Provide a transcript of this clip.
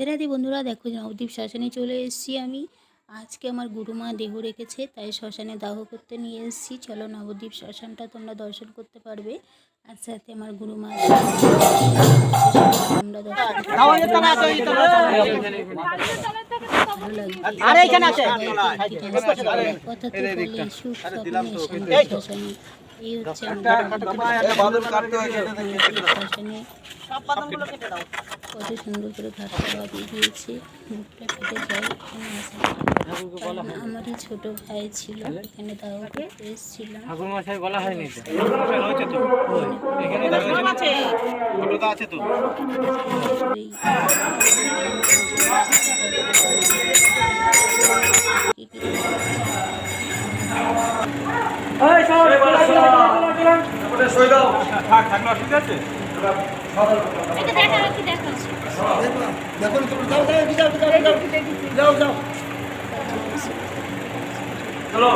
রাধে রাধে বন্ধুরা দেখো নবদ্বীপ শ্মশানে চলে এসেছি আমি। আজকে আমার গুরুমা দেহ রেখেছে তাই শ্মশানে দাহ করতে নিয়ে এসেছি। চলো নবদ্বীপ শ্মশানটা তোমরা দর্শন করতে পারবে। আর সাথে আমার গুরুমা তোমরা দর্শন এই হচ্ছে শ্মশানে কত সুন্দর করে ঘাটটা বাঁধিয়ে দিয়েছে মুখটা ফেটে যায় আমারই ছোট ভাই ছিল এখানে দাও করতে এসেছিলাম ঠাকুর বলা হয়নি তো আসলেই কি কি যাও যাও। চলো।